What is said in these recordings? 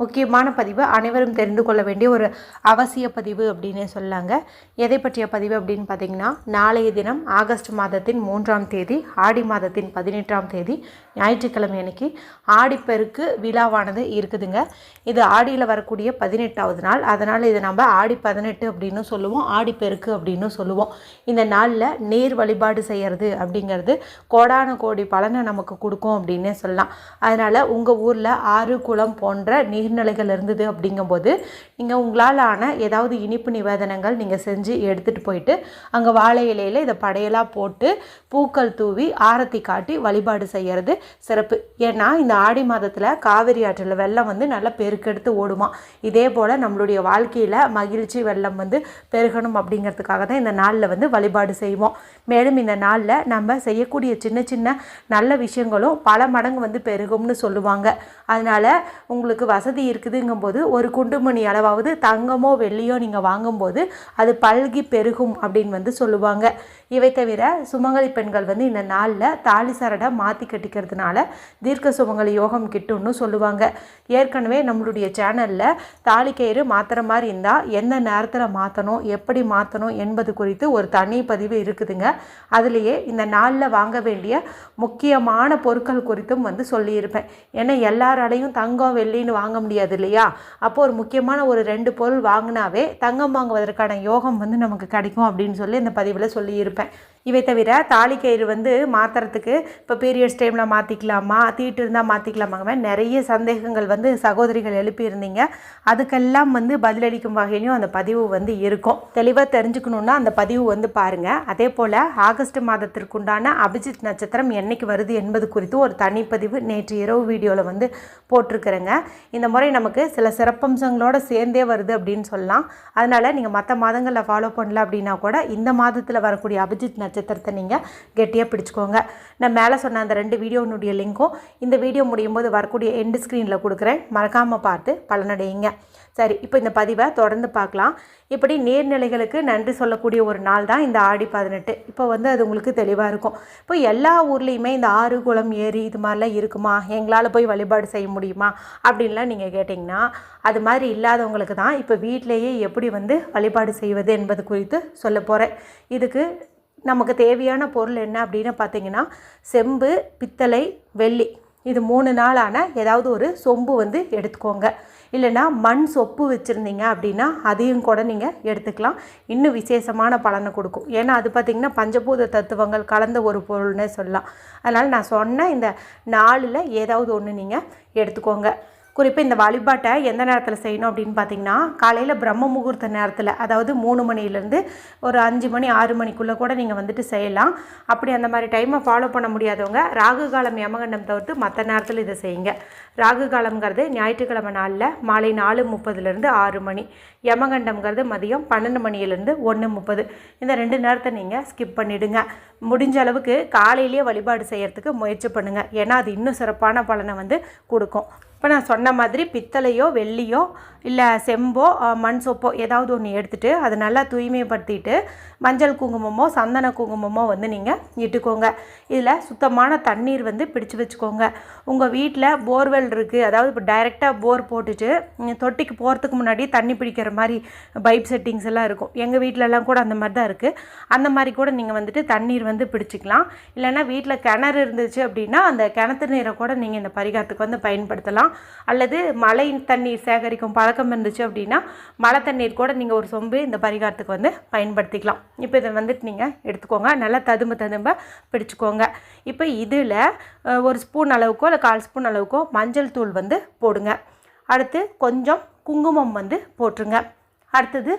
முக்கியமான பதிவு. அனைவரும் தெரிந்து கொள்ள வேண்டிய ஒரு அவசிய பதிவு அப்படின்னே சொல்லாங்க. எதை பற்றிய பதிவு அப்படின்னு பார்த்தீங்கன்னா நாளைய தினம் ஆகஸ்ட் மாதத்தின் மூன்றாம் தேதி ஆடி மாதத்தின் பதினெட்டாம் தேதி ஞாயிற்றுக்கிழமை அன்னைக்கு ஆடிப்பெருக்கு விழாவானது இருக்குதுங்க. இது ஆடியில் வரக்கூடிய பதினெட்டாவது நாள். அதனால் இதை நம்ம ஆடி பதினெட்டு அப்படின்னு சொல்லுவோம் ஆடிப்பெருக்கு அப்படின்னு சொல்லுவோம். இந்த நாளில் நேர் வழிபாடு செய்கிறது அப்படிங்கிறது கோடான கோடி பலனை நமக்கு கொடுக்கும் அப்படின்னே சொல்லலாம். அதனால் உங்கள் ஊரில் ஆறு குளம் போன்ற நீர்நிலைகள் இருந்தது அப்படிங்கும்போது நீங்கள் உங்களால் ஆன ஏதாவது இனிப்பு நிவேதனங்கள் நீங்கள் செஞ்சு எடுத்துகிட்டு போயிட்டு அங்கே வாழை இலையில் இதை படையலாக போட்டு பூக்கள் தூவி ஆரத்தி காட்டி வழிபாடு செய்கிறது சிறப்பு. ஏன்னா இந்த ஆடி மாதத்தில் காவிரி ஆற்றில் வெள்ளம் வந்து நல்லா பெருக்கெடுத்து ஓடுமா. இதே போல் நம்மளுடைய வாழ்க்கையில் மகிழ்ச்சி வெள்ளம் வந்து பெருகணும் அப்படிங்கிறதுக்காக தான் இந்த நாளில் வந்து வழிபாடு செய்வோம். மேலும் இந்த நாளில் நம்ம செய்யக்கூடிய சின்ன சின்ன நல்ல விஷயங்களும் பல மடங்கு வந்து பெருகும்னு சொல்லுவாங்க. அதனால் உங்களுக்கு வசதி இருக்குதுங்கும்போது ஒரு குண்டுமணி அளவாவது தங்கமோ வெள்ளியோ நீங்கள் வாங்கும்போது அது பல்கி பெருகும் அப்படின்னு வந்து சொல்லுவாங்க. இவை தவிர சுமங்கலி பெண்கள் வந்து இந்த நாளில் தாலி சரடை மாற்றி கட்டிக்கிறதுனால தீர்க்க சுமங்கலி யோகம் கிட்டும்னு சொல்லுவாங்க. ஏற்கனவே நம்மளுடைய சேனலில் தாலி கயிறு மாற்றுற மாதிரி இருந்தால் எந்த நேரத்தில் மாற்றணும் எப்படி மாற்றணும் என்பது குறித்து ஒரு தனி பதிவு இருக்குதுங்க. அதுலேயே இந்த நாளில் வாங்க வேண்டிய முக்கியமான பொருட்கள் குறித்தும் வந்து சொல்லியிருப்பேன். ஏன்னா எல்லாராலையும் தங்கம் வெள்ளின்னு வாங்க முடியாது இல்லையா அப்போ ஒரு முக்கியமான ஒரு ரெண்டு பொருள் வாங்கினாவே தங்கம் வாங்குவதற்கான யோகம் வந்து நமக்கு கிடைக்கும் அப்படின்னு சொல்லி இந்த பதிவில் சொல்லியிருப்பேன். இவை தவிர தாலிக்கயிறு வந்து மாற்றுறதுக்கு இப்போ பீரியட்ஸ் டைமில் மாற்றிக்கலாமா தீட்டு இருந்தால் மாற்றிக்கலாமாங்க நிறைய சந்தேகங்கள் வந்து சகோதரிகள் எழுப்பியிருந்தீங்க. அதுக்கெல்லாம் வந்து பதிலளிக்கும் வகையிலையும் அந்த பதிவு வந்து இருக்கும். தெளிவாக தெரிஞ்சுக்கணுன்னா அந்த பதிவு வந்து பாருங்கள் அதே போல் ஆகஸ்ட் மாதத்திற்குண்டான அபிஜித் நட்சத்திரம் என்னைக்கு வருது என்பது குறித்து ஒரு தனிப்பதிவு நேற்று இரவு வீடியோவில் வந்து போட்டிருக்கிறேங்க. இந்த முறை நமக்கு சில சிறப்பம்சங்களோடு சேர்ந்தே வருது அப்படின்னு சொல்லலாம். அதனால் நீங்கள் மற்ற மாதங்களில் ஃபாலோ பண்ணல அப்படின்னா கூட இந்த மாதத்தில் வரக்கூடிய அபிஜித் நட்சத்திரத்தை நீங்கள் கெட்டியாக பிடிச்சிக்கோங்க. நான் மேலே சொன்ன அந்த ரெண்டு வீடியோனுடைய லிங்க்கும் இந்த வீடியோ முடியும் போது வரக்கூடிய எண்டு ஸ்க்ரீனில் கொடுக்குறேன். மறக்காமல் பார்த்து பலனடையுங்க. சரி இப்போ இந்த பதிவை தொடர்ந்து பார்க்கலாம். இப்படி நீர்நிலைகளுக்கு நன்றி சொல்லக்கூடிய ஒரு நாள் தான் இந்த ஆடி பதினெட்டு. இப்போ வந்து அது உங்களுக்கு தெளிவாக இருக்கும். இப்போ எல்லா ஊர்லேயுமே இந்த ஆறு குளம் ஏரி இது மாதிரிலாம் இருக்குமா? எங்களால் போய் வழிபாடு செய்ய முடியுமா? அப்படின்லாம் நீங்கள் கேட்டிங்கன்னா அது மாதிரி இல்லாதவங்களுக்கு தான் இப்போ வீட்டிலேயே எப்படி வந்து வழிபாடு செய்வது என்பது குறித்து சொல்ல போகிறேன் இதுக்கு நமக்கு தேவையான பொருள் என்ன அப்படின்னு பார்த்தீங்கன்னா செம்பு பித்தளை வெள்ளி. இது மூணு நாளான ஏதாவது ஒரு சொம்பு வந்து எடுத்துக்கோங்க. இல்லைன்னா மண் சொப்பு வச்சுருந்தீங்க அப்படின்னா அதையும் கூட நீங்கள் எடுத்துக்கலாம். இன்னும் விசேஷமான பலனை கொடுக்கும். ஏன்னா அது பார்த்திங்கன்னா பஞ்சபூத தத்துவங்கள் கலந்த ஒரு பொருள்னே சொல்லலாம். அதனால் நான் சொன்ன இந்த நாளில் ஏதாவது ஒன்று நீங்கள் எடுத்துக்கோங்க. குறிப்பாக இந்த வழிபாட்டை எந்த நேரத்தில் செய்யணும் அப்படின்னு பார்த்தீங்கன்னா காலையில் பிரம்ம முகூர்த்த நேரத்தில் அதாவது மூணு மணிலேருந்து ஒரு அஞ்சு மணி ஆறு மணிக்குள்ளே கூட நீங்கள் வந்துட்டு செய்யலாம். அப்படி அந்த மாதிரி டைமை ஃபாலோ பண்ண முடியாதவங்க ராகு காலம் யமகண்டம் தவிர்த்து மற்ற நேரத்தில் இதை செய்யுங்க. ராகு காலம்ங்கிறது ஞாயிற்றுக்கிழமை நாளில் மாலை நாலு முப்பதுலேருந்து ஆறு மணி. யமகண்டம்ங்கிறது மதியம் பன்னெண்டு மணியிலேருந்து ஒன்று முப்பது. இந்த ரெண்டு நேரத்தை நீங்கள் ஸ்கிப் பண்ணிவிடுங்க முடிஞ்ச அளவுக்கு காலையிலேயே வழிபாடு செய்கிறதுக்கு முயற்சி பண்ணுங்கள் ஏன்னா அது இன்னும் சிறப்பான பலனை வந்து கொடுக்கும். இப்போ நான் சொன்ன மாதிரி பித்தளையோ வெள்ளியோ இல்லை செம்போ மண் சொப்போ ஏதாவது ஒன்று எடுத்துகிட்டு அதை நல்லா தூய்மைப்படுத்திட்டு மஞ்சள் குங்குமமோ சந்தன குங்குமமோ வந்து நீங்கள் இட்டுக்கோங்க. இதில் சுத்தமான தண்ணீர் வந்து பிடிச்சு வச்சுக்கோங்க. உங்கள் வீட்டில் போர்வெல் இருக்குது அதாவது இப்போ டைரெக்டாக போர் போட்டுட்டு தொட்டிக்கு போகிறதுக்கு முன்னாடி தண்ணி பிடிக்கிற மாதிரி பைப் செட்டிங்ஸ் எல்லாம் இருக்கும். எங்கள் வீட்டிலலாம் கூட அந்த மாதிரி தான் இருக்குது அந்த மாதிரி கூட நீங்கள் வந்துட்டு தண்ணீர் வந்து பிடிச்சிக்கலாம். இல்லைன்னா வீட்டில் கிணறு இருந்துச்சு அப்படின்னா அந்த கிணத்து நீரை கூட நீங்கள் இந்த பரிகாரத்துக்கு வந்து பயன்படுத்தலாம். அல்லது மழை தண்ணீர் சேகரிக்கும் பழக்கம் இருந்துச்சு அப்படின்னா மழை தண்ணீர் கூட நீங்கள் ஒரு சொம்பு இந்த பரிகாரத்துக்கு வந்து பயன்படுத்திக்கலாம். இப்போ இதை வந்துட்டு நீங்கள் எடுத்துக்கோங்க. நல்லா ததும்பு ததும்ப பிடிச்சிக்கோங்க. இப்போ இதில் ஒரு ஸ்பூன் அளவுக்கோ இல்லை கால் ஸ்பூன் அளவுக்கோ மஞ்சள் தூள் வந்து போடுங்க. அடுத்து கொஞ்சம் குங்குமம் வந்து போட்டுருங்க. அடுத்தது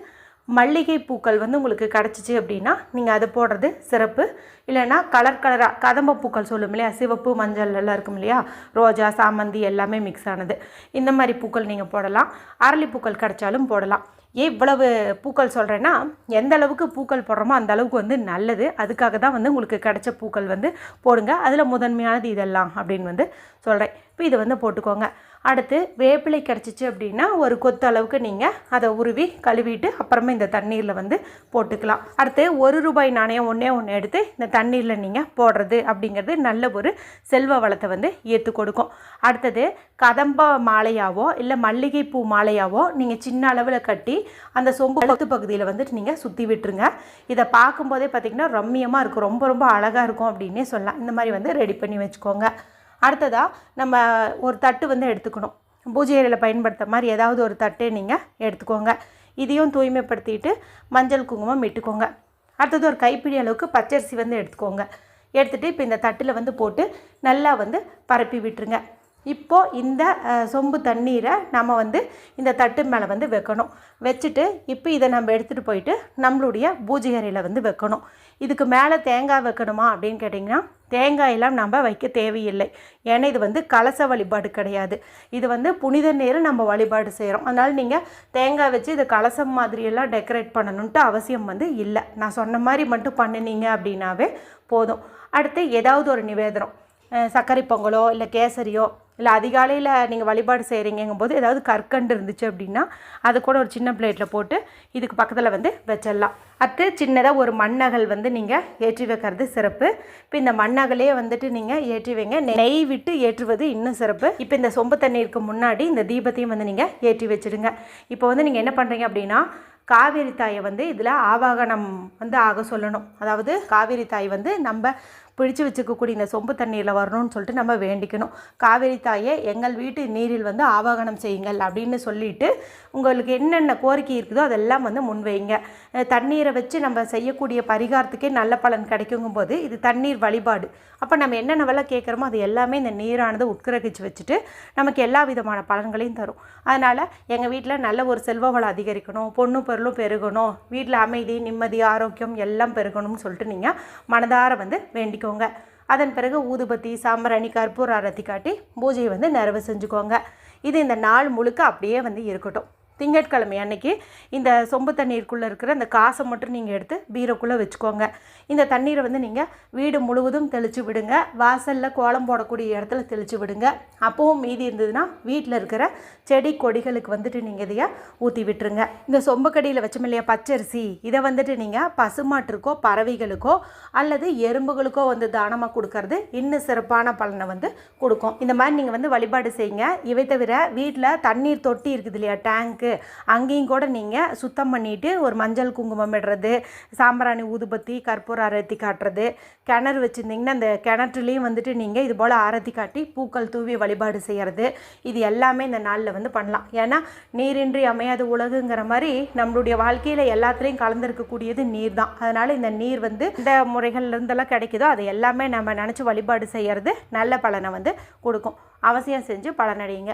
மல்லிகை பூக்கள் வந்து உங்களுக்கு கிடச்சிச்சு அப்படின்னா நீங்கள் அதை போடுறது சிறப்பு. இல்லைன்னா கலர் கலராக கதம்ப பூக்கள் சொல்லும் இல்லையா? சிவப்பு மஞ்சள் எல்லாம் இருக்கும் இல்லையா? ரோஜா சாமந்தி எல்லாமே மிக்ஸ் ஆனது. இந்த மாதிரி பூக்கள் நீங்கள் போடலாம். அரளி பூக்கள் கிடைச்சாலும் போடலாம். ஏன் இவ்வளவு பூக்கள் சொல்கிறேன்னா எந்த அளவுக்கு பூக்கள் போடுறோமோ அந்த அளவுக்கு வந்து நல்லது. அதுக்காக தான் வந்து உங்களுக்கு கிடைச்ச பூக்கள் வந்து போடுங்க. அதில் முதன்மையானது இதெல்லாம் அப்படின்னு வந்து சொல்கிறேன் இப்போ இது வந்து போட்டுக்கோங்க. அடுத்து வேப்பிலை கிடச்சிச்சு அப்படின்னா ஒரு கொத்து அளவுக்கு நீங்கள் அதை உருவி கழுவிட்டு அப்புறமா இந்த தண்ணீரில் வந்து போட்டுக்கலாம். அடுத்து ஒரு ரூபாய் நாணயம் ஒன்றே ஒன்று எடுத்து இந்த தண்ணீரில் நீங்கள் போடுறது அப்படிங்கிறது நல்ல ஒரு செல்வ வளத்தை வந்து ஏற்று கொடுக்கும். அடுத்தது கதம்ப மாலையாவோ இல்லை மல்லிகைப்பூ மாலையாவோ நீங்கள் சின்ன அளவில் கட்டி அந்த சொம்பு கழுத்து பகுதியில் வந்துட்டு நீங்கள் சுற்றி விட்டுருங்க. இதை பார்க்கும்போதே பார்த்திங்கன்னா ரம்மியமாக இருக்கும். ரொம்ப ரொம்ப அழகாக இருக்கும் அப்படின்னே சொல்லலாம். இந்த மாதிரி வந்து ரெடி பண்ணி வச்சுக்கோங்க. அடுத்ததாக நம்ம ஒரு தட்டு வந்து எடுத்துக்கணும். பூஜை அறையில் பயன்படுத்த மாதிரி ஏதாவது ஒரு தட்டை நீங்கள் எடுத்துக்கோங்க. இதையும் தூய்மைப்படுத்திட்டு மஞ்சள் குங்குமம் இட்டுக்கோங்க. அடுத்தது ஒரு கைப்பிடி அளவுக்கு பச்சரிசி வந்து எடுத்துக்கோங்க. எடுத்துகிட்டு இப்போ இந்த தட்டில் வந்து போட்டு நல்லா வந்து பரப்பி விட்டுருங்க. இப்போது இந்த சொம்பு தண்ணீரை நம்ம வந்து இந்த தட்டு மேலே வந்து வைக்கணும். வச்சுட்டு இப்போ இதை நம்ம எடுத்துகிட்டு போயிட்டு நம்மளுடைய பூஜை வந்து வைக்கணும். இதுக்கு மேலே தேங்காய் வைக்கணுமா அப்படின்னு கேட்டிங்கன்னா தேங்காயெல்லாம் நம்ம வைக்க தேவையில்லை. ஏன்னா இது வந்து கலச வழிபாடு கிடையாது. இது வந்து புனித நேரம் நம்ம வழிபாடு செய்கிறோம் அதனால் நீங்கள் தேங்காய் வச்சு இதை கலசம் மாதிரியெல்லாம் டெக்கரேட் பண்ணணுன்ட்டு அவசியம் வந்து இல்லை. நான் சொன்ன மாதிரி மட்டும் பண்ணினீங்க அப்படின்னாவே போதும். அடுத்து ஏதாவது ஒரு நிவேதனம். சர்க்கரை பொங்கலோ இல்லை கேசரியோ இல்லை அதிகாலையில் நீங்கள் வழிபாடு செய்கிறீங்கும்போது ஏதாவது கற்கண்டு இருந்துச்சு அப்படின்னா அது கூட ஒரு சின்ன பிளேட்டில் போட்டு இதுக்கு பக்கத்தில் வந்து வச்சிடலாம். அடுத்து சின்னதாக ஒரு மண்ணகல் வந்து நீங்கள் ஏற்றி வைக்கிறது சிறப்பு. இப்போ இந்த மண்ணகலே வந்துட்டு நீங்கள் ஏற்றி வைங்க. நெய் விட்டு ஏற்றுவது இன்னும் சிறப்பு. இப்போ இந்த சொம்பு தண்ணீருக்கு முன்னாடி இந்த தீபத்தையும் வந்து நீங்கள் ஏற்றி வச்சுடுங்க. இப்போ வந்து நீங்கள் என்ன பண்ணுறீங்க அப்படின்னா காவேரி தாயை வந்து இதில் ஆவாகனம் வந்து ஆக சொல்லணும். அதாவது காவேரி தாய் வந்து நம்ம பிடிச்சு வச்சுக்கக்கூடிய இந்த சொம்பு தண்ணீரில் வரணும்னு சொல்லிட்டு நம்ம வேண்டிக்கணும். காவேரி தாயே எங்கள் வீட்டு நீரில் வந்து ஆவாகனம் செய்யுங்கள் அப்படின்னு சொல்லிட்டு உங்களுக்கு என்னென்ன கோரிக்கை இருக்குதோ அதெல்லாம் வந்து முன்வைங்க. தண்ணீரை வச்சு நம்ம செய்யக்கூடிய பரிகாரத்துக்கே நல்ல பலன் கிடைக்குங்கும் போது இது தண்ணீர் வழிபாடு. அப்போ நம்ம என்னென்னவெல்லாம் கேட்குறோமோ அது எல்லாமே இந்த நீரானது உட்கிரகிச்சு வச்சுட்டு நமக்கு எல்லா விதமான பலன்களையும் தரும். அதனால் எங்கள் வீட்டில் நல்ல ஒரு செல்வ வளம் அதிகரிக்கணும் பொண்ணு பொருளும் பெருகணும் வீட்டில் அமைதி நிம்மதி ஆரோக்கியம் எல்லாம் பெருகணும்னு சொல்லிட்டு நீங்கள் மனதார வந்து வேண்டிக்கோங்க. அதன் பிறகு ஊதுபத்தி சாம்பிராணி கற்பூர் அரத்தி காட்டி பூஜையை வந்து நிறைவு செஞ்சுக்கோங்க. இது இந்த நாள் முழுக்க அப்படியே வந்து இருக்கட்டும். திங்கட்கிழமை அன்னைக்கு இந்த சொம்பு தண்ணீருக்குள்ளே இருக்கிற அந்த காசை மட்டும் நீங்கள் எடுத்து பீரோக்குள்ளே வச்சுக்கோங்க. இந்த தண்ணீரை வந்து நீங்கள் வீடு முழுவதும் தெளித்து விடுங்க. வாசலில் கோலம் போடக்கூடிய இடத்துல தெளித்து விடுங்க. அப்பவும் மீதி இருந்ததுன்னா வீட்டில் இருக்கிற செடி கொடிகளுக்கு வந்துட்டு நீங்கள் இதைய ஊற்றி விட்டுருங்க. இந்த சொம்பு கடியில் வச்சோம் இல்லையா பச்சரிசி இதை வந்துட்டு நீங்கள் பசுமாட்டிற்கோ பறவைகளுக்கோ அல்லது எறும்புகளுக்கோ வந்து தானமாக கொடுக்கறது இன்னும் சிறப்பான பலனை வந்து கொடுக்கும். இந்த மாதிரி நீங்கள் வந்து வழிபாடு செய்யுங்க. இவை தவிர வீட்டில் தண்ணீர் தொட்டி இருக்குது இல்லையா டேங்க்கு அங்கேயும் கூட நீங்கள் சுத்தம் பண்ணிவிட்டு ஒரு மஞ்சள் குங்குமம் இடுறது சாம்பிராணி ஊதுபத்தி கற்பூர ஆரத்தி காட்டுறது கிணறு வச்சுருந்தீங்கன்னா அந்த கிணற்றுலேயும் வந்துட்டு நீங்கள் இது போல் ஆரத்தி காட்டி பூக்கள் தூவி வழிபாடு செய்கிறது இது எல்லாமே இந்த நாளில் வந்து பண்ணலாம். ஏன்னா நீரின்றி அமையாத உலகுங்கிற மாதிரி நம்மளுடைய வாழ்க்கையில் எல்லாத்துலேயும் கலந்துருக்கக்கூடியது நீர் தான். அதனால் இந்த நீர் வந்து இந்த முறைகள்லேருந்தெல்லாம் கிடைக்குதோ அதை எல்லாமே நம்ம நினச்சி வழிபாடு செய்கிறது நல்ல பலனை வந்து கொடுக்கும். அவசியம் செஞ்சு பலனடையுங்க.